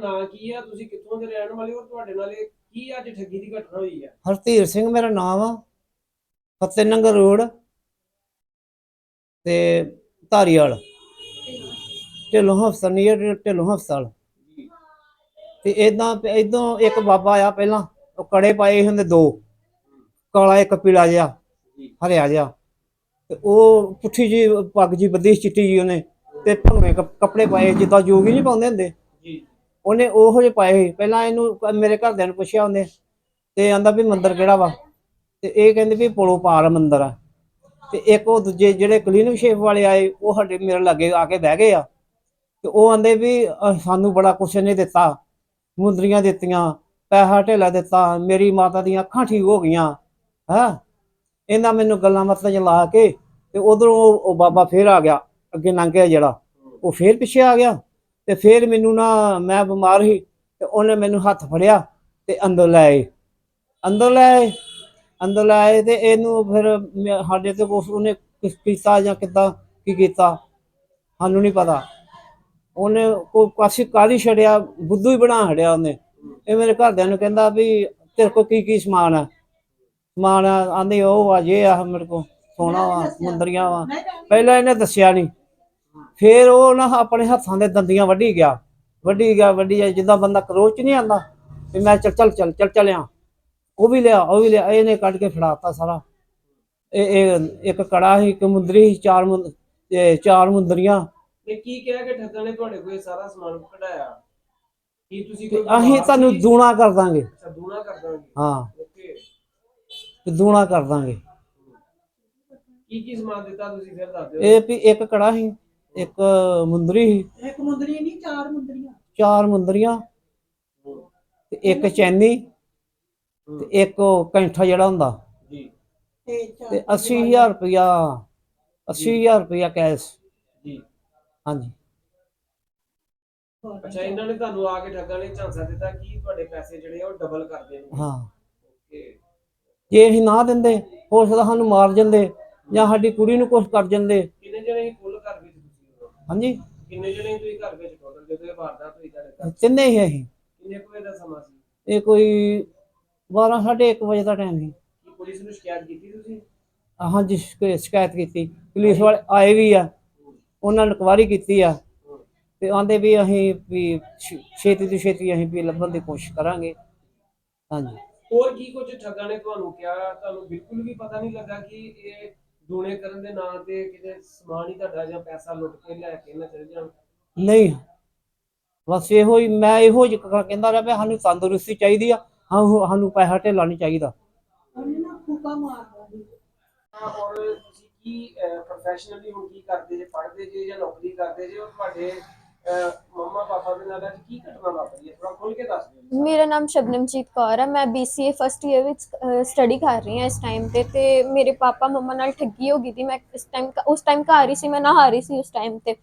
ਨਾਂ ਕੀ ਆ? ਤੁਸੀਂ ਕਿੱਥੋਂ ਦੇ ਰਹਿਣ ਵਾਲੇ ਹੋ ਤੁਹਾਡੇ ਨਾਲ ਇਹ ਕੀ ਅੱਜ ਠੱਗੀ ਦੀ ਘਟਨਾ ਹੋਈ ਆ? ਹਰਧੀਰ ਸਿੰਘ ਮੇਰਾ ਨਾਮ ਆ। ਫਤਿਹ ਨੰਗਰ ਰੋਡ ਤੇ ਧਾਰੀਵਾਲ। ਢਿੱਲੋਂ ਹਸਪਤਾਲ ਨੀਅਰ ਢਿੱਲੋਂ ਹਸਪਤਾਲ ਤੇ ਇਦਾਂ ਇਦੋਂ ਇੱਕ ਬਾਬਾ ਆ ਪਹਿਲਾਂ ਉਹ ਕੜੇ ਪਾਏ ਹੁੰਦੇ ਦੋ। ਕਾਲਾ ਇੱਕ ਪੀਲਾ ਜਿਹਾ ਹਰਿਆ ਜਿਹਾ। ਤੇ ਉਹ ਪੁੱਠੀ ਜੀ ਪੱਗ ਜੀ ਸੀ ਚਿੱਟੀ ਜੀ ਉਹਨੇ। ਤੇ ਕੱਪ- ਕੱਪੜੇ ਪਾਏ ਜਿੱਦਾਂ ਜੋਗੀ ਨਹੀਂ ਪਾਉਂਦੇ ਹੁੰਦੇ। ਉਹਨੇ ਉਹੋ ਜਿਹੇ ਪਾਏ ਸੀ। ਪਹਿਲਾਂ ਇਹਨੂੰ ਮੇਰੇ ਘਰਦਿਆਂ ਨੂੰ ਪੁੱਛਿਆ ਉਹਨੇ ਤੇ ਆਂਦਾ ਵੀ ਮੰਦਿਰ ਕਿਹੜਾ ਵਾ? ਤੇ ਇਹ ਕਹਿੰਦੇ ਵੀ ਪੋਲੋ ਪਾਰ ਮੰਦਰ ਆ। ਤੇ ਇੱਕ ਉਹ ਦੂਜੇ ਜਿਹੜੇ ਕਲੀਨਿਕ ਸ਼ੇਪ ਵਾਲੇ ਆਏ, ਉਹ ਸਾਡੇ ਮੇਰੇ ਲਾਗੇ ਆ ਕੇ ਬਹਿ ਗਏ ਆ। ਤੇ ਉਹ ਆਂਦੇ ਵੀ ਸਾਨੂੰ ਬੜਾ ਕੁਛ ਇਹਨੇ ਦਿੱਤਾ। ਮੁੰਦਰੀਆਂ ਦਿੱਤੀਆਂ, ਪੈਸਾ ਢੇਲਾ ਦਿੱਤਾ, ਮੇਰੀ ਮਾਤਾ ਦੀਆਂ ਅੱਖਾਂ ਠੀਕ ਹੋ ਗਈਆਂ, ਹਾਂ? ਇਹਨਾਂ ਮੈਨੂੰ ਗੱਲਾਂ ਮਤਲਬ ਲਾ ਕੇ ਤੇ ਉਧਰੋਂ ਉਹ ਬਾਬਾ ਫੇਰ ਆ ਗਿਆ, ਅੱਗੇ ਲੰਘ ਗਿਆ ਜਿਹੜਾ। ਉਹ ਫੇਰ ਪਿੱਛੇ ਆ ਗਿਆ। ਤੇ ਫੇਰ ਮੈਨੂੰ ਨਾ ਮੈਂ ਬਿਮਾਰ ਸੀ ਤੇ ਉਹਨੇ ਮੈਨੂੰ ਹੱਥ ਫੜਿਆ ਤੇ ਅੰਦਰ ਲੈ ਆਏ। ਅੰਦਰ ਲੈ ਆਏ ਅੰਦਰ ਲੈ ਆਏ ਤੇ ਇਹਨੂੰ ਫਿਰ ਸਾਡੇ ਤੇ ਕੁਛ ਉਹਨੇ ਕਿਸ ਕੀਤਾ ਜਾਂ ਕਿੱਦਾਂ ਕੀ ਕੀਤਾ ਸਾਨੂੰ ਨਹੀਂ ਪਤਾ। ਉਹਨੇ ਕੋਈ ਕਾਸੀ ਕਾਲੀ ਛੜਿਆ ਬੁੱਧੂ ਹੀ ਬਣਾ ਛੜਿਆ ਉਹਨੇ। ਇਹ ਮੇਰੇ ਘਰਦਿਆਂ ਨੂੰ ਕਹਿੰਦਾ ਵੀ ਤੇਰੇ ਕੋਲ ਕੀ ਕੀ ਸਮਾਨ ਆ? ਸਮਾਨ ਆਂਦੇ ਉਹ ਆ ਜੇ ਆ ਮੇਰੇ ਕੋਲ ਸੋਨਾ ਵਾ ਮੁੰਦਰੀਆਂ ਵਾ। ਪਹਿਲਾਂ ਇਹਨੇ ਦੱਸਿਆ ਨਹੀਂ ਫੇਰ ਉਹ ਨਾ ਆਪਣੇ ਹੱਥਾਂ ਦੇ ਦੰਦੀਆਂ ਵੱਢੀ ਗਿਆ ਵੱਢੀ ਗਿਆ ਵੱਢੀ ਗਿਆ ਜਿੱਦਾਂ ਬੰਦਾ ਕਰੋਚ ਨਹੀਂ ਆਂਦਾ ਵੀ ਮੈਂ ਚੱਲ ਚੱਲ ਚੱਲ ਚੱਲ ਚੱਲਿਆ। ਉਹ ਵੀ ਲਿਆ ਉਹ ਵੀ ਲਿਆ ਇਹਨੇ ਕੱਢ ਕੇ ਫੜਾਤਾ ਸਾਰਾ। ਇਹ ਇਹ ਇੱਕ ਕੜਾ ਸੀ ਇੱਕ ਮੁੰਦਰੀ ਸੀ ਚਾਰ ਚਾਰ ਮੁੰਦਰੀਆਂ। ਤੇ ਕੀ ਕਿਹਾ ਕਿ ਠੱਗਾਂ ਨੇ ਤੁਹਾਡੇ ਕੋਲ ਇਹ ਸਾਰਾ ਸਮਾਨ ਕਢਾਇਆ? ਕੀ ਤੁਸੀਂ ਕੋਈ ਅਸੀਂ ਤੁਹਾਨੂੰ? ਦੂਣਾ ਕਰ ਦਾਂਗੇ। ਅੱਛਾ ਦੂਣਾ ਕਰ ਦਾਂਗੇ। ਹਾਂ। ਓਕੇ। ਤੇ ਦੂਣਾ ਕਰ ਦਾਂਗੇ। ਕੀ ਕੀ ਸਮਾਨ ਦਿੱਤਾ ਤੁਸੀਂ ਫਿਰ ਦੱਸ ਦਿਓ। ਇਹ ਵੀ ਇੱਕ ਕੜਾ ਸੀ। ਇੱਕ ਮੁੰਦਰੀ ਸੀ। ਇੱਕ ਮੁੰਦਰੀ ਨਹੀਂ ਚਾਰ ਮੁੰਦਰੀਆਂ। ਚਾਰ ਮੁੰਦਰੀਆਂ ਤੇ ਇੱਕ ਚੈਨੀ ਤੇ ਇੱਕ ਉਹ ਕੈਂਠਾ ਜਿਹੜਾ ਹੁੰਦਾ। ਜੀ। ਤੇ ਚਾਰ ਤੇ 80000 ਰੁਪਇਆ 80000 ਰੁਪਇਆ ਕੈਸ਼। ਜੀ। ਹਾਂਜੀ। ਅੱਛਾ ਇਹਨਾਂ ਨੇ ਤੁਹਾਨੂੰ ਆ ਕੇ ਠੱਗਾਂ ਨੇ ਝਾਂਸਾ ਦਿੱਤਾ ਕਿ ਤੁਹਾਡੇ ਪੈਸੇ ਜਿਹੜੇ ਆ ਉਹ ਡਬਲ ਕਰ ਦੇਣਗੇ ਹਾਂ। ਓਕੇ। ਜੇ ਅਸੀਂ ਨਾ ਦਿੰਦੇ ਹੋ ਸਕਦਾ ਸਾਨੂੰ ਮਾਰ ਜਾਂਦੇ ਜਾਂ ਸਾਡੀ ਕੁੜੀ ਨੂੰ ਕੁਝ ਕਰ ਜਾਂਦੇ। ਕਿੰਨੇ ਜਣੇ ਸੀ ਕੁੱਲ ਘਰ ਵਿੱਚ ਤੁਸੀਂ ਉਦੋਂ? ਹਾਂਜੀ। ਕਿੰਨੇ ਜਣੇ ਤੁਸੀਂ ਘਰ ਵਿੱਚ ਟੋਟਲ ਜਦੋਂ ਇਹ ਵਾਰਦਾਤ ਹੋਈ ਤੁਹਾਡੇ ਘਰ? ਤਿੰਨੇ ਹੀ ਅਸੀਂ। ਕਿੰਨੇ ਕੁ ਵਜੇ ਦਾ ਸਮਾਂ ਸੀ? ਇਹ ਕੋਈ 12 ਸਾਢੇ ਇੱਕ ਵਜੇ ਦਾ ਟਾਈਮ ਸੀ। ਕੀ ਪੁਲਿਸ ਨੂੰ ਸ਼ਿਕਾਇਤ ਕੀਤੀ ਤੁਸੀਂ? ਹਾਂਜੀ ਸ਼ਿਕ- ਸ਼ਿਕਾਇਤ ਕੀਤੀ। ਪੁਲਿਸ ਵਾਲੇ ਆਏ ਵੀ ਆ। ਉਹਨਾਂ ਨੇ ਇਨਕੁਆਰੀ ਕੀਤੀ ਆ। ਤੇ ਆਂਦੇ ਵੀ ਅਸੀਂ ਵੀ ਛ- ਛੇਤੀ ਤੋਂ ਛੇਤੀ ਅਸੀਂ ਵੀ ਲੱਭਣ ਦੀ ਕੋਸ਼ਿਸ਼ ਕਰਾਂਗੇ। ਹਾਂਜੀ। ਹੋਰ ਕੀ ਕੁਝ ਠੱਗਾਂ ਨੇ ਤੁਹਾਨੂੰ ਕਿਹਾ? ਤੁਹਾਨੂੰ ਬਿਲਕੁਲ ਵੀ ਪਤਾ ਨਹੀਂ ਲੱਗਾ ਕਿ ਇਹ ਦੂਣੇ ਕਰਨ ਦੇ ਨਾਂ ਤੇ ਕਿਤੇ ਸਮਾਨ ਹੀ ਤੁਹਾਡਾ ਜਾਂ ਪੈਸਾ ਲੁੱਟ ਕੇ ਲੈ ਕੇ ਨਾ ਚਲੇ ਜਾਣ? ਨਹੀਂ। ਬਸ ਇਹੋ ਹੀ ਮੈਂ ਇਹੋ ਜਿਹਾ ਕਹਿੰਦਾ ਰਿਹਾ ਵੀ ਸਾਨੂੰ ਤੰਦਰੁਸਤੀ ਚਾਹੀਦੀ ਆ ਸਾਨੂੰ ਸਾਨੂੰ ਪੈਸਾ ਢੇਲਾ ਨਹੀਂ ਚਾਹੀਦਾ। ਉਹਨੇ ਨਾ ਫੂਕਾ ਮਾਰਦਾ ਸੀ। ਔਰ ਤੁਸੀਂ ਕੀ ਪ੍ਰੋਫੈਸ਼ਨਲੀ ਹੁਣ ਕੀ ਕਰਦੇ ਜੇ? ਪੜ੍ਹਦੇ ਜੇ ਜਾਂ ਨੌਕਰੀ ਕਰਦੇ ਜੇ? ਔਰ ਤੁਹਾਡੇ ਪਾਪਾ ਦੇ ਨਾਲ ਅੱਜ ਕੀ ਘਟਨਾ ਵਾਪਰੀ ਹੈ? ਥੋੜਾ ਖੁੱਲ ਕੇ ਦੱਸ ਦਿਓ। ਮੇਰਾ ਨਾਮ ਸ਼ਬਨਮਜੀਤ ਕੌਰ ਹੈ, ਮੈਂ BCA ਫਸਟ ਇਅਰ ਵਿੱਚ ਸਟੱਡੀ ਕਰ ਰਹੀ ਹਾਂ ਇਸ ਟਾਈਮ ਤੇ ਤੇ ਮੇਰੇ ਪਾਪਾ ਮੰਮਾ ਨਾਲ ਠੱਗੀ ਹੋ ਗਈ ਸੀ। ਮੈਂ ਇਸ ਟਾਈਮ ਉਸ ਟਾਈਮ ਘਰ ਹੀ ਸੀ, ਮੈਂ ਨਹਾ ਰਹੀ ਸੀ ਉਸ ਟਾਈਮ ਤੇ।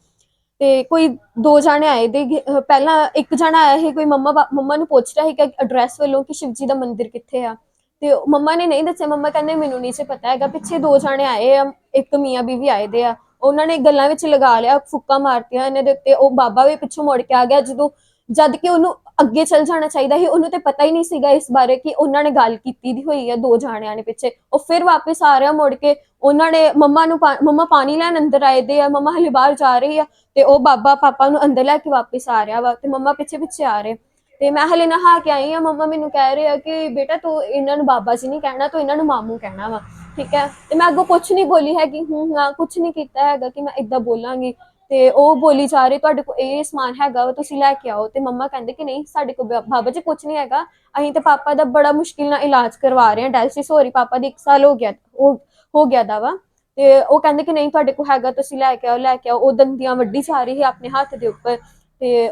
ਤੇ ਕੋਈ ਦੋ ਜਾਣੇ ਆਏ ਦੇ ਪਹਿਲਾਂ ਇੱਕ ਜਣਾ ਆਇਆ ਸੀ, ਕੋਈ ਮੰਮਾ ਮੰਮਾ ਨੂੰ ਪੁੱਛ ਰਿਹਾ ਸੀ ਕਿ ਐਡਰੈਸ ਵੱਲੋਂ ਕਿ ਸ਼ਿਵਜੀ ਦਾ ਮੰਦਿਰ ਕਿੱਥੇ ਆ। ਤੇ ਮੰਮਾ ਨੇ ਨਹੀਂ ਦੱਸਿਆ, ਮੰਮਾ ਕਹਿੰਦੇ ਮੈਨੂੰ ਨਹੀਂ ਸੀ ਪਤਾ ਹੈਗਾ, ਪਿੱਛੇ ਦੋ ਜਾਣੇ ਆਏ ਆ, ਇੱਕ ਮੀਆਂ ਬੀਵੀ ਆਏ ਦੇ ਆ। ਉਹਨਾਂ ਨੇ ਗੱਲਾਂ ਵਿੱਚ ਲਗਾ ਲਿਆ, ਫੁੱਕਾ ਮਾਰਤੀਆਂ ਇਹਨਾਂ ਦੇ ਉੱਤੇ, ਉਹ ਬਾਬਾ ਵੀ ਪਿੱਛੋਂ ਮੁੜ ਕੇ ਆ ਗਿਆ, ਜਦੋਂ ਜਦ ਕਿ ਉਹਨੂੰ ਅੱਗੇ ਚੱਲ ਜਾਣਾ ਚਾਹੀਦਾ ਸੀ, ਉਹਨੂੰ ਤੇ ਪਤਾ ਹੀ ਨਹੀਂ ਸੀਗਾ ਇਸ ਬਾਰੇ ਕਿ ਉਹਨਾਂ ਨੇ ਗੱਲ ਕੀਤੀ ਦੀ ਹੋਈ ਹੈ ਦੋ ਜਾਣਿਆਂ ਨੇ ਪਿੱਛੇ, ਉਹ ਫਿਰ ਵਾਪਸ ਆ ਰਿਹਾ ਮੁੜ ਕੇ, ਉਹਨਾਂ ਨੇ ਮੰਮਾ ਨੂੰ ਮੰਮਾ ਪਾਣੀ ਲੈਣ ਅੰਦਰ ਆਏ ਦੇ ਆ, ਮੰਮਾ ਹਲੇ ਬਾਹਰ ਜਾ ਰਹੀ ਆ, ਤੇ ਉਹ ਬਾਬਾ, ਪਾਪਾ ਨੂੰ ਅੰਦਰ ਲੈ ਕੇ ਵਾਪਸ ਆ ਰਿਹਾ ਵਾ, ਤੇ ਮੰਮਾ ਪਿੱਛੇ ਪਿੱਛੇ ਆ ਰਹੇ, ਤੇ ਮੈਂ ਹਲੇ ਨਹਾ ਕੇ ਆਈ ਆ, ਮੰਮਾ ਮੈਨੂੰ ਕਹਿ ਰਹੇ ਆ ਕਿ ਬੇਟਾ ਤੂੰ ਇਹਨਾਂ ਨੂੰ ਬਾਬਾ ਜੀ ਨਹੀਂ ਕਹਿਣਾ, ਤੂੰ ਇਹਨਾਂ ਨੂੰ ਮਾਮੂ ਕਹਿਣਾ ਵਾ ਠੀਕ ਹੈ? ਤੇ ਮੈਂ ਅੱਗੋਂ ਕੁਝ ਨਹੀਂ ਬੋਲੀ ਹੈਗੀ। ਹੂੰ ਹਾਂ ਕੁਝ ਨਹੀਂ ਕੀਤਾ ਹੈਗਾ ਕਿ ਮੈਂ ਇਦਾਂ ਬੋਲਾਂਗੀ। ਤੇ ਉਹ ਬੋਲੀ ਜਾ ਰਹੀ, ਤੁਹਾਡੇ ਕੋਲ ਇਹ ਸਮਾਨ ਹੈਗਾ ਵਾ, ਤੁਸੀਂ ਲੈ ਕੇ ਆਓ। ਤੇ ਮੰਮਾ ਕਹਿੰਦੇ ਕਿ ਨਹੀਂ, ਸਾਡੇ ਕੋਲ ਬਾ- ਬਾਬਾ ਜੀ ਕੁਝ ਨਹੀਂ ਹੈਗਾ। ਅਸੀਂ ਤੇ ਪਾਪਾ ਦਾ ਬੜਾ ਮੁਸ਼ਕਿਲ ਨਾਲ ਇਲਾਜ ਕਰਵਾ ਰਹੇ ਹਾਂ। ਡਾਇਲਿਸਿਸ ਹੋ ਰਹੀ ਪਾਪਾ ਦੀ 1 ਸਾਲ ਹੋ ਗਿਆ, ਹੋ ਹੋ ਗਿਆ ਦਾ ਵਾ। ਤੇ ਉਹ ਕਹਿੰਦੇ ਕਿ ਨਹੀਂ, ਤੁਹਾਡੇ ਕੋਲ ਹੈਗਾ, ਤੁਸੀਂ ਲੈ ਕੇ ਆਓ, ਲੈ ਕੇ ਆਓ। ਉਹ ਦੰਦੀਆਂ ਵੱਡੀ ਜਾ ਰਹੀ ਹੈ ਆਪਣੇ ਹੱਥ ਦੇ ਉੱਪਰ। ਤੇ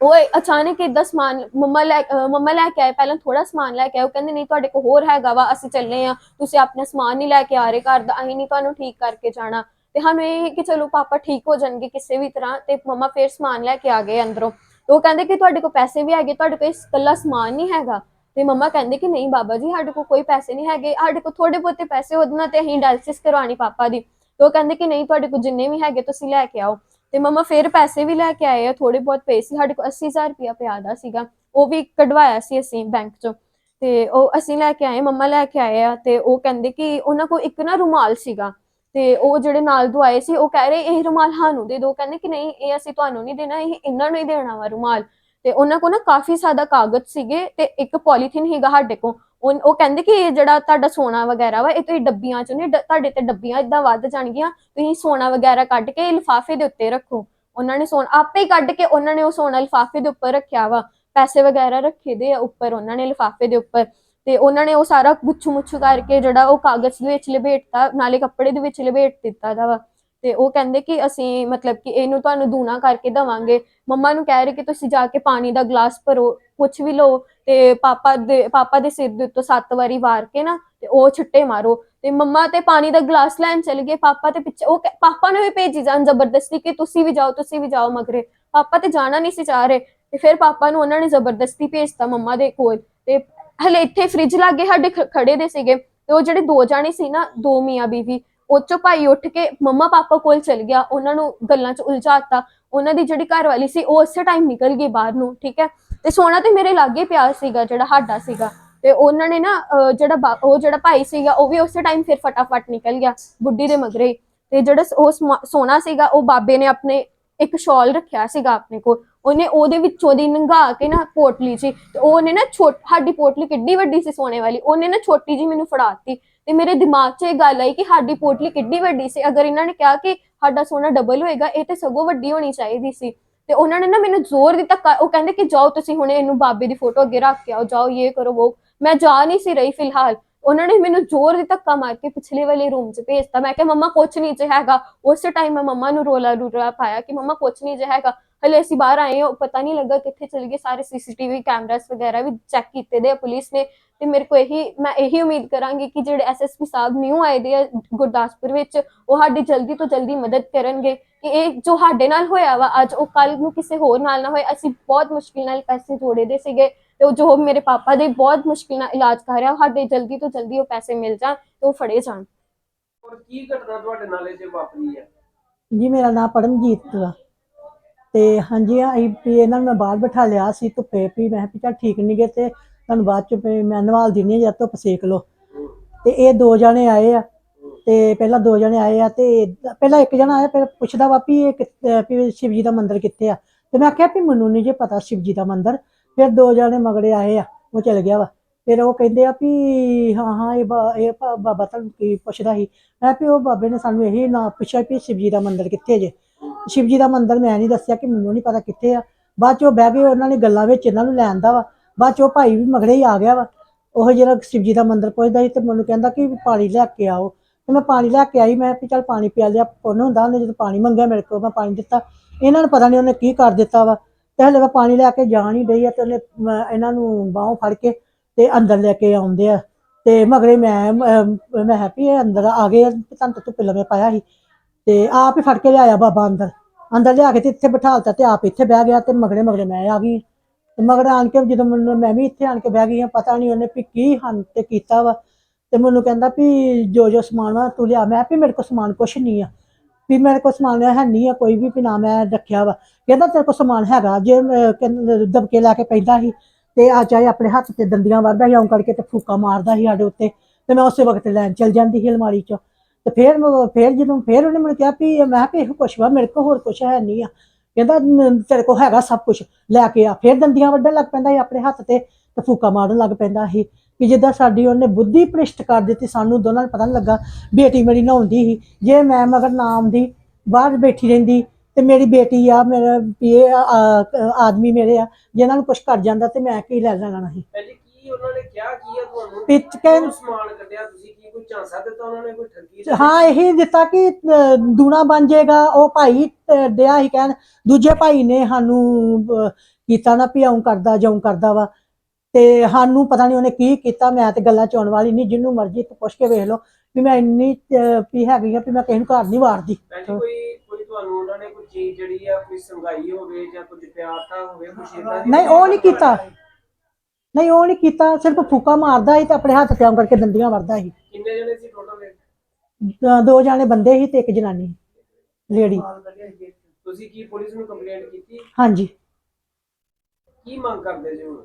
ਉਹ ਅਚਾਨਕ ਇਦਾਂ ਸਮਾਨ, ਮੰਮਾ ਲੈ ਮੰਮਾ ਲੈ ਕੇ ਆਏ, ਪਹਿਲਾਂ ਥੋੜਾ ਸਮਾਨ ਲੈ ਕੇ ਆਏ, ਉਹ ਕਹਿੰਦੇ, ਨਹੀਂ, ਤੁਹਾਡੇ ਕੋਲ ਹੋਰ ਹੈਗਾ ਵਾ, ਅਸੀਂ ਚੱਲੇ ਆ, ਤੁਸੀਂ ਆਪਣਾ ਸਮਾਨ ਨਹੀਂ ਲੈ ਕੇ ਆ ਰਹੇ ਘਰ ਦਾ, ਅਸੀਂ ਨਹੀਂ ਤੁਹਾਨੂੰ ਠੀਕ ਕਰਕੇ ਜਾਣਾ। ਤੇ ਸਾਨੂੰ ਇਹ ਕਿ ਚਲੋ ਪਾਪਾ ਠੀਕ ਹੋ ਜਾਣਗੇ ਕਿਸੇ ਵੀ ਤਰ੍ਹਾਂ, ਤੇ ਮੰਮਾ ਫੇਰ ਸਮਾਨ ਲੈ ਕੇ ਆ ਗਏ ਅੰਦਰੋਂ। ਉਹ ਕਹਿੰਦੇ ਕਿ ਤੁਹਾਡੇ ਕੋਲ ਪੈਸੇ ਵੀ ਹੈਗੇ, ਤੁਹਾਡੇ ਕੋਲ ਇਕੱਲਾ ਸਮਾਨ ਨਹੀਂ ਹੈਗਾ। ਤੇ ਮੰਮਾ ਕਹਿੰਦੇ ਕਿ ਨਹੀਂ ਬਾਬਾ ਜੀ, ਸਾਡੇ ਕੋਲ ਕੋਈ ਪੈਸੇ ਨਹੀਂ ਹੈਗੇ, ਸਾਡੇ ਕੋਲ ਥੋੜੇ ਬਹੁਤੇ ਪੈਸੇ ਉਹਦੇ ਨਾਲ ਤੇ ਅਸੀਂ ਡਾਇਲਿਸਿਸ ਕਰਵਾਣੀ ਪਾਪਾ ਦੀ। ਤੇ ਉਹ ਕਹਿੰਦੇ ਕਿ ਨਹੀਂ, ਤੁਹਾਡੇ ਕੋਲ ਜਿੰਨੇ ਵੀ ਹੈਗੇ ਤੁਸੀਂ ਲੈ ਕੇ ਆਓ। ਤੇ ਮਮਾ ਫਿਰ ਪੈਸੇ ਵੀ ਲੈ ਕੇ ਆਏ ਆ ਥੋੜੇ ਬਹੁਤ ਪਏ ਸੀ, ਸਾਡੇ ਕੋਲ 80000 ਰੁਪਇਆ ਪਿਆ ਦਾ ਸੀਗਾ, ਉਹ ਵੀ ਕਢਵਾਇਆ ਸੀ ਅਸੀਂ ਬੈਂਕ ਚੋਂ। ਤੇ ਉਹ ਅਸੀਂ ਲੈ ਕੇ ਆਏ, ਮੰਮਾ ਲੈ ਕੇ ਆਏ ਆ, ਤੇ ਉਹ ਕਹਿੰਦੇ ਕਿ ਉਹਨਾਂ ਕੋਲ ਇੱਕ ਨਾ ਰੁਮਾਲ ਸੀਗਾ, ਤੇ ਉਹ ਜਿਹੜੇ ਨਾਲ ਦੁਆਏ ਸੀ, ਉਹ ਕਹਿ ਰਹੇ, ਇਹ ਰੁਮਾਲ ਸਾਨੂੰ ਦੇ ਦਿਓ। ਕਹਿੰਦੇ ਕਿ ਨਹੀਂ, ਇਹ ਅਸੀਂ ਤੁਹਾਨੂੰ ਨਹੀਂ ਦੇਣਾ, ਇਹ ਇਹਨਾਂ ਨੂੰ ਹੀ ਦੇਣਾ ਵਾ ਰੁਮਾਲ। ਤੇ ਉਹਨਾਂ ਕੋਲ ਨਾ ਕਾਫੀ ਸਾਦਾ ਕਾਗਜ਼ ਸੀਗੇ, ਤੇ ਇੱਕ ਪੋਲੀਥੀਨ ਹੀਗਾ ਸਾਡੇ ਕੋਲ ਉਹ ਉਹ ਕਹਿੰਦੇ ਕਿ ਇਹ ਜਿਹੜਾ ਤੁਹਾਡਾ ਸੋਨਾ ਵਗੈਰਾ ਵਾ, ਇਹ ਤੁਸੀਂ ਡੱਬੀਆਂ ਚ ਨਹੀਂ ਤੁਹਾਡੇ ਤੇ ਡੱਬੀਆਂ ਇਦਾਂ ਵੱਧ ਜਾਣਗੀਆਂ, ਤੁਸੀਂ ਸੋਨਾ ਵਗੈਰਾ ਕੱਢ ਕੇ ਲਿਫਾਫੇ ਦੇ ਉੱਤੇ ਰੱਖੋ। ਉਹਨਾਂ ਨੇ ਸੋਨਾ, ਆਪੇ ਹੀ ਕੱਢ ਕੇ ਉਹਨਾਂ ਨੇ ਉਹ ਸੋਨਾ ਲਿਫਾਫੇ ਦੇ ਉੱਪਰ ਰੱਖਿਆ ਵਾ। ਪੈਸੇ ਵਗੈਰਾ ਰੱਖੇ ਦੇ ਆ ਉੱਪਰ, ਉਹਨਾਂ ਨੇ ਲਿਫਾਫੇ ਦੇ ਉੱਪਰ। ਤੇ ਉਹਨਾਂ ਨੇ ਉਹ ਸਾਰਾ ਗੁੱਛੂ ਮੁੱਛੂ ਕਰਕੇ ਜਿਹੜਾ ਉਹ ਕਾਗਜ਼ ਦੇ ਵਿੱਚ ਲਪੇਟਤਾ, ਨਾਲੇ ਕੱਪੜੇ ਦੇ ਵਿੱਚ ਲਪੇਟ ਦਿੱਤਾ ਦਾ ਵਾ। ਤੇ ਉਹ ਕਹਿੰਦੇ ਕਿ ਅਸੀਂ ਮਤਲਬ ਕਿ ਇਹਨੂੰ ਤੁਹਾਨੂੰ ਦੂਣਾ ਕਰਕੇ ਦਵਾਂਗੇ। ਮੰਮਾ ਨੂੰ ਕਹਿ ਰਹੇ ਕਿ ਤੁਸੀਂ ਜਾ ਕੇ ਪਾਣੀ ਦਾ ਗਲਾਸ ਭਰੋ ਕੁਝ ਵੀ ਲਓ ਤੇ ਪਾਪਾ ਦੇ ਪਾਪਾ ਦੇ ਸਿਰ ਦੇ ਉੱਤੋਂ ਸੱਤ ਵਾਰੀ ਵਾਰ ਕੇ ਨਾ ਤੇ ਉਹ ਛਿੱਟੇ ਮਾਰੋ। ਤੇ ਮੰਮਾ ਤੇ ਪਾਣੀ ਦਾ ਗਲਾਸ ਲੈਣ ਚਲੇ ਗਏ, ਪਾਪਾ ਤੇ ਪਿੱਛੇ ਉਹ ਪਾਪਾ ਨੇ ਵੀ ਭੇਜੀ ਜਾਣ ਜ਼ਬਰਦਸਤੀ ਕਿ ਤੁਸੀਂ ਵੀ ਜਾਓ, ਤੁਸੀਂ ਵੀ ਜਾਓ ਮਗਰੇ। ਪਾਪਾ ਤੇ ਜਾਣਾ ਨਹੀਂ ਸੀ ਚਾਹ ਰਹੇ ਤੇ ਫਿਰ ਪਾਪਾ ਨੂੰ ਉਹਨਾਂ ਨੇ ਜ਼ਬਰਦਸਤੀ ਭੇਜਤਾ ਮੰਮਾ ਦੇ ਕੋਲ। ਤੇ ਹਲੇ ਇੱਥੇ ਫ੍ਰਿਜ ਲਾਗੇ ਸਾਡੇ ਖੜੇ ਦੇ ਸੀਗੇ ਤੇ ਉਹ ਜਿਹੜੇ ਦੋ ਜਾਣੇ ਸੀ ਨਾ, ਦੋ ਮੀਆਂ ਬੀਵੀ ਉਹ ਚੋਂ ਭਾਈ ਉੱਠ ਕੇ ਮੰਮਾ ਪਾਪਾ ਕੋਲ ਚਲ ਗਿਆ, ਉਹਨਾਂ ਨੂੰ ਗੱਲਾਂ 'ਚ ਉਲਝਾਤਾ, ਉਹਨਾਂ ਦੀ ਜਿਹੜੀ ਘਰ ਵਾਲੀ ਸੀ ਉਹ ਉਸੇ ਟਾਈਮ ਨਿਕਲ ਗਈ ਬਾਹਰ ਨੂੰ, ਠੀਕ ਹੈ ਤੇ ਸੋਨਾ ਤੇ ਮੇਰੇ ਲਾਗੇ ਪਿਆ ਸੀਗਾ ਜਿਹੜਾ ਸਾਡਾ ਸੀਗਾ, ਤੇ ਉਹਨਾਂ ਨੇ ਨਾ ਜਿਹੜਾ ਉਹ ਜਿਹੜਾ ਭਾਈ ਸੀਗਾ, ਉਹ ਵੀ ਉਸੇ ਟਾਈਮ ਫਿਰ ਫਟਾਫਟ ਨਿਕਲ ਗਿਆ ਬੁੱਢੀ ਦੇ ਮਗਰੇ ਹੀ। ਤੇ ਜਿਹੜਾ ਉਹ ਸੋਨਾ ਸੀਗਾ, ਉਹ ਬਾਬੇ ਨੇ ਆਪਣੇ ਇੱਕ ਸ਼ਾਲ ਰੱਖਿਆ ਸੀਗਾ ਆਪਣੇ ਕੋਲ, ਉਹਨੇ ਉਹਦੇ ਵਿੱਚੋਂ ਦੀ ਨੰਗਾ ਕੇ ਨਾ ਪੋਟਲੀ ਜੀ ਤੇ ਉਹਨੇ ਨਾ ਛੋਟ ਸਾਡੀ ਪੋਟਲੀ ਕਿੱਡੀ ਵੱਡੀ ਸੀ ਸੋਨੇ ਵਾਲੀ, ਉਹਨੇ ਨਾ ਛੋਟੀ ਜੀ ਮੈਨੂੰ ਫੜਾਤੀ ਤੇ ਮੇਰੇ ਦਿਮਾਗ 'ਚ ਇਹ ਗੱਲ ਆਈ ਕਿ ਸਾਡੀ ਪੋਟਲੀ ਕਿੱਡੀ ਵੱਡੀ ਸੀ। ਅਗਰ ਇਹਨਾਂ ਨੇ ਕਿਹਾ ਕਿ ਸਾਡਾ ਸੋਨਾ ਡਬਲ ਹੋਏਗਾ, ਇਹ ਤੇ ਸਗੋਂ ਵੱਡੀ ਹੋਣੀ ਚਾਹੀਦੀ ਸੀ। ਤੇ ਉਹਨਾਂ ਨੇ ਨਾ ਮੈਨੂੰ ਜ਼ੋਰ ਦਿੱਤਾ, ਕ- ਉਹ ਕਹਿੰਦੇ ਕਿ ਜਾਓ ਤੁਸੀਂ ਹੁਣੇ ਇਹਨੂੰ ਬਾਬੇ ਦੀ ਫੋਟੋ ਅੱਗੇ ਰੱਖ ਕੇ ਆਓ, ਜਾਓ ਇਹ ਕਰੋ ਉਹ ਮੈਂ ਜਾ ਨਹੀਂ ਸੀ ਰਹੀ ਫਿਲਹਾਲ। ਉਹਨਾਂ ਨੇ ਮੈਨੂੰ ਜ਼ੋਰ ਦੀ ਧੱਕਾ ਮਾਰ ਕੇ ਪਿਛਲੇ ਵਾਲੇ ਰੂਮ 'ਚ ਭੇਜਤਾ। ਮੈਂ ਕਿਹਾ, ਮੰਮਾ ਕੁਛ ਨਹੀਂ ਜੇ ਹੈਗਾ। ਉਸੇ ਟਾਈਮ ਮੈਂ ਮੰਮਾ ਨੂੰ ਰੋਲਾ ਰੂਲਾ ਪਾਇਆ ਕਿ ਮੰਮਾ ਕੁਛ ਨਹੀਂ ਜੇ ਹੈਗਾ। ਹਲੇ ਅਸੀਂ ਬਾਹਰ ਆਏ ਹਾਂ ਪਤਾ ਨਹੀਂ ਲੱਗਾ ਕਿੱਥੇ ਚਲ ਗਏ। ਸਾਰੇ ਸੀਸੀਟੀਵੀ ਕੈਮਰਾਸ ਵਗੈਰਾ ਵੀ ਚੈੱਕ ਕੀਤੇ ਦੇ ਆ ਪੁਲਿਸ ਨੇ ਤੇ ਮੇਰੇ ਕੋ ਇਹੀ ਮੈਂ ਇਹੀ ਉਮੀਦ ਕਰਾਂਗੀ ਕਿ ਜਿਹੜੇ ਐਸਐਸਪੀ ਸਾਹਿਬ ਨਿਊ ਆਏ ਦੇ ਆ ਗੁਰਦਾਸਪੁਰ ਵਿੱਚ ਉਹ ਸਾਡੀ ਜਲਦੀ ਤੋਂ ਜਲਦੀ ਮਦਦ ਕਰਨਗੇ ਕਿ ਇਹ ਜੋ ਸਾਡੇ ਨਾਲ ਹੋਇਆ ਵਾ ਅੱਜ ਉਹ ਕੱਲ ਨੂੰ ਕਿਸੇ ਹੋਰ ਨਾਲ ਨਾ ਹੋਏ। ਅਸੀਂ ਬਹੁਤ ਮੁਸ਼ਕਿਲ ਨਾਲ ਪੈਸੇ ਜੋੜੇ ਦੇ ਸੀਗੇ ਤੇ ਉਹ ਜੋ ਮੇਰੇ ਪਾਪਾ ਦੇ ਬਹੁਤ ਮੁਸ਼ਕਿਲ ਨਾਲ ਇਲਾਜ ਕਰ ਰਿਹਾ ਉਹ ਸਾਡੇ ਜਲਦੀ ਤੋਂ ਜਲਦੀ ਉਹ ਪੈਸੇ ਮਿਲ ਜਾਣ ਤੇ ਉਹ ਫੜੇ ਜਾਣ। ਔਰ ਕੀ ਘਟਨਾ ਤੁਹਾਡੇ ਨਾਲ ਇਹ ਜੇ ਵਾਪਰੀ ਹੈ ਜੀ ਮੇਰਾ ਨਾਮ ਪਰਮਜੀਤ ਆ। ਤੇ ਹਾਂਜੀ ਆਈ ਵੀ ਇਹਨਾਂ ਨੂੰ ਮੈਂ ਬਾਹਰ ਬਿਠਾ ਲਿਆ ਸੀ ਧੁੱਪੇ ਵੀ। ਮੈਂ ਕਿਹਾ ਵੀ ਚੱਲ ਠੀਕ ਨਹੀਂ ਗਏ ਤੇ ਤੁਹਾਨੂੰ ਬਾਅਦ ਚ ਵੀ ਮੈਂ ਨਵਾਲ ਦਿੰਨੀ ਆ ਜਦ ਧੁੱਪ ਸੇਕ ਲਓ। ਤੇ ਇਹ ਦੋ ਜਣੇ ਆਏ ਆ। ਤੇ ਪਹਿਲਾਂ ਦੋ ਜਣੇ ਆਏ ਆ ਤੇ ਪਹਿਲਾਂ ਇੱਕ ਜਣਾ ਆਇਆ, ਫਿਰ ਪੁੱਛਦਾ ਵਾ ਵੀ ਇਹ ਕਿੱਥੇ ਵੀ ਸ਼ਿਵ ਜੀ ਦਾ ਮੰਦਿਰ ਕਿੱਥੇ ਆ? ਤੇ ਮੈਂ ਕਿਹਾ ਵੀ ਮੈਨੂੰ ਨਹੀਂ ਜੇ ਪਤਾ ਸ਼ਿਵ ਜੀ ਦਾ ਮੰਦਿਰ। ਫਿਰ ਦੋ ਜਣੇ ਮਗੜੇ ਆਏ ਆ, ਉਹ ਚਲ ਗਿਆ ਵਾ। ਫਿਰ ਉਹ ਕਹਿੰਦੇ ਆ ਵੀ ਹਾਂ ਹਾਂ, ਇਹ ਬਾ- ਇਹ ਭਾ- ਬਾਬਾ ਤੁਹਾਨੂੰ ਕੀ ਪੁੱਛਦਾ ਸੀ? ਮੈਂ ਕਿਹਾ ਵੀ ਉਹ ਬਾਬੇ ਨੇ ਸਾਨੂੰ ਇਹੀ ਨਾ ਪੁੱਛਿਆ ਵੀ ਸ਼ਿਵ ਜੀ ਦਾ ਮੰਦਿਰ ਕਿੱਥੇ ਜੇ। ਸ਼ਿਵ ਜੀ ਦਾ ਮੰਦਿਰ ਮੈਂ ਨਹੀਂ ਦੱਸਿਆ ਕਿ ਮੈਨੂੰ ਨਹੀਂ ਪਤਾ ਕਿੱਥੇ ਆ। ਬਾਅਦ ਚ ਉਹ ਬਹਿ ਗਏ ਉਹਨਾਂ ਨੇ ਗੱਲਾਂ ਵਿੱਚ ਇਹਨਾਂ ਨੂੰ ਲੈਣ ਦਾ ਵਾ। ਬਾਅਦ ਚ ਉਹ ਭਾਈ ਵੀ ਮਗਰੇ ਹੀ ਆ ਗਿਆ ਵਾ। ਉਹ ਜਿਹੜਾ ਸ਼ਿਵ ਜੀ ਦਾ ਮੰਦਿਰ ਪੁੱਛਦਾ ਸੀ ਤੇ ਮੈਨੂੰ ਕਹਿੰਦਾ ਕਿ ਪਾਣੀ ਲੈ ਕੇ ਆਓ। ਤੇ ਮੈਂ ਪਾਣੀ ਲੈ ਕੇ ਆਈ ਮੈਂ ਵੀ ਚੱਲ ਪਾਣੀ ਪਿਆ ਲਿਆ ਪੁੰਨ ਹੁੰਦਾ ਉਹਨੇ ਜਦੋਂ ਪਾਣੀ ਮੰਗਿਆ ਮੇਰੇ ਕੋਲ ਮੈਂ ਪਾਣੀ ਦਿੱਤਾ। ਇਹਨਾਂ ਨੂੰ ਪਤਾ ਨਹੀਂ ਉਹਨੇ ਕੀ ਕਰ ਦਿੱਤਾ ਵਾ। ਤੇ ਹਲੇ ਮੈਂ ਪਾਣੀ ਲੈ ਕੇ ਜਾਣ ਹੀ ਡਈ ਆ ਤੇ ਉਹਨੇ ਇਹਨਾਂ ਨੂੰ ਬਾਹੋਂ ਫੜ ਕੇ ਤੇ ਅੰਦਰ ਲੈ ਕੇ ਆਉਂਦੇ ਆ। ਤੇ ਮਗਰੇ ਮੈਂ ਮੈਂ- ਮੈਂ ਹੈਪੀ ਇਹ ਅੰਦਰ ਆ ਗਏ ਆ, ਤੁਹਾਨੂੰ ਤਾਂ ਧੁੱਪੇ ਲੰਮੇ ਪਾਇਆ ਸੀ। ਤੇ ਆਪ ਹੀ ਫੜ ਕੇ ਲਿਆਇਆ ਬਾਬਾ ਅੰਦਰ। ਅੰਦਰ ਲਿਆ ਕੇ ਤੇ ਇੱਥੇ ਬਿਠਾਲਤਾ ਤੇ ਆਪ ਇੱਥੇ ਬਹਿ ਗਿਆ ਤੇ ਮਗਰੇ ਮਗਰੇ ਮੈਂ ਆ ਗਈ। ਤੇ ਮਗਰ ਆਣ ਕੇ ਜਦੋਂ ਮੈਨੂੰ ਮੈਂ ਵੀ ਇੱਥੇ ਆਣ ਕੇ ਬਹਿ ਗਈ ਆ ਪਤਾ ਨਹੀਂ ਉਹਨੇ ਵੀ ਕੀ ਹਨ ਤੇ ਕੀਤਾ ਵਾ। ਤੇ ਮੈਨੂੰ ਕਹਿੰਦਾ ਵੀ ਜੋ ਜੋ ਸਮਾਨ ਵਾ ਤੂੰ ਲਿਆ। ਮੈਂ ਵੀ ਮੇਰੇ ਕੋਲ ਸਮਾਨ ਕੁਛ ਨਹੀਂ ਆ। ਵੀ ਮੇਰੇ ਕੋਲ ਸਮਾਨ ਹੈ ਨਹੀਂ ਆ, ਕੋਈ ਵੀ ਵੀ ਨਾ ਮੈਂ ਰੱਖਿਆ ਵਾ। ਕਹਿੰਦਾ ਤੇਰੇ ਕੋਲ ਸਮਾਨ ਹੈਗਾ। ਜੇ ਦਬਕੇ ਲਾ ਕੇ ਪੈਂਦਾ ਸੀ ਤੇ ਆ ਚਾਹੇ ਆਪਣੇ ਹੱਥ ਤੇ ਦੰਦੀਆਂ ਵਰਦਾ ਸੀ ਆਉਂ ਕਰਕੇ ਤੇ ਫੂਕਾ ਮਾਰਦਾ ਸੀ ਸਾਡੇ ਉੱਤੇ। ਤੇ ਮੈਂ ਉਸੇ ਵਕਤ ਲੈਣ ਚਲ ਜਾਂਦੀ ਸੀ ਅਲਮਾਰੀ ਚੋਂ। ਤੇ ਫਿਰ ਫਿਰ ਜਦੋਂ ਫਿਰ ਉਹਨੇ ਮੈਨੂੰ ਕਿਹਾ ਵੀ ਮੈਂ ਕਿਹਾ ਵੀ ਇਹੋ ਕੁਛ ਵਾ, ਮੇਰੇ ਕੋਲ ਹੋਰ ਕੁਛ ਹੈ ਨਹੀਂ ਆ। ਕਹਿੰਦਾ, ਨ- ਤੇਰੇ ਕੋਲ ਹੈਗਾ ਸਭ ਕੁਛ। ਲੈ ਕੇ ਆ। ਫਿਰ ਦੰਦੀਆਂ ਵੱਢਣ ਲੱਗ ਪੈਂਦਾ ਸੀ ਆਪਣੇ ਹੱਥ ਤੇ ਤੇ ਫੂਕਾ ਮਾਰਨ ਲੱਗ ਪੈਂਦਾ ਸੀ ਕਿ ਜਿੱਦਾਂ ਸਾਡੀ ਉਹਨੇ ਬੁੱਧੀ ਭ੍ਰਿਸ਼ਟ ਕਰ ਦਿੱਤੀ, ਸਾਨੂੰ ਦੋਨਾਂ ਨੂੰ ਪਤਾ ਨਹੀਂ ਲੱਗਾ, ਬੇਟੀ ਮੇਰੀ ਨਹਾਉਂਦੀ ਸੀ। ਜੇ ਮੈਂ ਮਗਰ ਨਾ ਆਉਂਦੀ, ਬਾਹਰ ਬੈਠੀ ਰਹਿੰਦੀ, ਤੇ ਮੇਰੀ ਬੇਟੀ ਆ, ਮੇਰਾ ਵੀ ਇਹ ਆ- ਆ- ਆਦਮੀ ਮੇਰੇ ਆ, ਜੇ ਇਹਨਾਂ ਨੂੰ ਕੁਛ ਕਰ ਜਾਂਦਾ ਤੇ ਮੈਂ ਕੀ ਲੈ ਲੈਣਾ ਸੀ? ਪਹਿਲੇ ਕੀ ਉਹਨਾਂ ਨੇ ਕਿਹਾ ਕੀ ਆ ਤੁਹਾਨੂੰ? ਵਿੱਚ ਕਹਿ- ਕਿਉਂ ਸਮਾਨ ਕੱਢਿਆ? ਤੁਸੀਂ ਕੀ ਕੋਈ ਝਾਂਸਾ ਦਿੱਤਾ ਉਹਨਾਂ ਨੇ ਕੋਈ ਠੱਗੀ ਦਿੱਤੀ? ਹਾਂ ਇਹੀ ਦਿੱਤਾ ਕਿ ਅਹ, ਦੂਣਾ ਬਣ ਜਾਏਗਾ। ਉਹ ਭਾਈ ਅਹ, ਡਿਆ ਹੀ ਕਹਿਣ ਦੂਜੇ ਭਾਈ ਨੇ ਸਾਨੂੰ ਅਹ, ਕੀਤਾ ਨਾ ਵੀ ਆਉਂ ਕਰਦਾ ਜਾਉਂ ਕਰਦਾ ਵਾ। ਤੇ ਸਾਨੂੰ ਪਤਾ ਨਹੀਂ ਉਹਨੇ ਕੀ ਕੀਤਾ ਮੈਂ ਤੇ ਗੱਲਾਂ ਚੋਣ ਵਾਲੀ ਨਹੀਂ ਜਿੰਨੂੰ ਮਰਜ਼ੀ ਤੂੰ ਪੁੱਛ ਕੇ ਵੇਖ ਲਓ ਵੀ ਮੈਂ ਇੰਨੀ ਅਹ, ਵੀ ਹੈਗੀ ਆ ਵੀ ਮੈਂ ਕਿਸੇ ਨੂੰ ਘਰ ਨਹੀਂ ਵਾਰਦੀ। ਕੋਈ ਕੋਈ ਤੁਹਾਨੂੰ ਉਹਨਾਂ ਨੇ ਕੋਈ ਚੀਜ਼ ਜਿਹੜੀ ਆ ਕੋਈ ਸੰਗਾਈ ਹੋਵੇ ਜਾਂ ਕੁਝ ਪਿਆਰਤਾ ਹੋਵੇ ਕੁਝ ਇਦਾਂ ਨਹੀਂ, ਉਹ ਨਹੀਂ ਕੀਤਾ। ਨਹੀਂ ਉਹ ਨਹੀਂ ਕੀਤਾ ਸਿਰਫ ਫੂਕਾ ਮਾਰਦਾ ਸੀ ਤੇ ਆਪਣੇ ਹੱਥ ਤੇ ਆਉਂ ਕਰਕੇ ਦੰਦੀਆਂ ਵਰਦਾ ਸੀ। ਕਿੰਨੇ ਜਣੇ ਸੀ ਟੋਟਲ ਅਹ, ਦੋ ਜਾਣੇ ਬੰਦੇ ਸੀ ਤੇ ਇੱਕ ਜਨਾਨੀ ਲੇਡੀ। ਤੁਸੀਂ ਕੀ ਪੁਲਿਸ ਨੂੰ ਕੰਪਲੇਂਟ ਕੀਤੀ? ਹਾਂਜੀ। ਕੀ ਮੰਗ ਕਰਦੇ ਜੀ ਹੁਣ?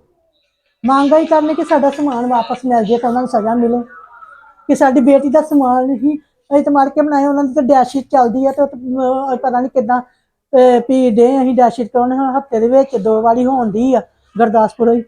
ਮੰਗ ਹੀ ਕਰਨੀ ਕਿ ਸਾਡਾ ਸਮਾਨ ਵਾਪਸ ਮਿਲ ਜੇ ਤਾਂ ਉਹਨਾਂ ਨੂੰ ਸਜ਼ਾ ਮਿਲੇ। ਕਿ ਸਾਡੀ ਬੇਟੀ ਦਾ ਸਮਾਨ ਹੀ ਅਸੀਂ ਤਾਂ ਮਾਰ ਕੇ ਬਣਾਏ ਉਹਨਾਂ ਦੀ ਤਾਂ ਡੈਸ਼ੀਟ ਚੱਲਦੀ ਆ ਤੇ ਉਹ ਤਾਂ, ਅਹ, ਪਤਾ ਨਹੀਂ ਕਿਦਾਂ ਵੀ ਡੇ ਅਸੀਂ ਡੈਸ਼ੀਟ ਕਰਾਉਣੇ ਹਫ਼ਤੇ ਦੇ ਵਿੱਚ ਦੋ ਵਾਰੀ ਹੋਣ ਦੀ ਆ ਗੁਰਦਾਸਪੁਰ ਹੀ।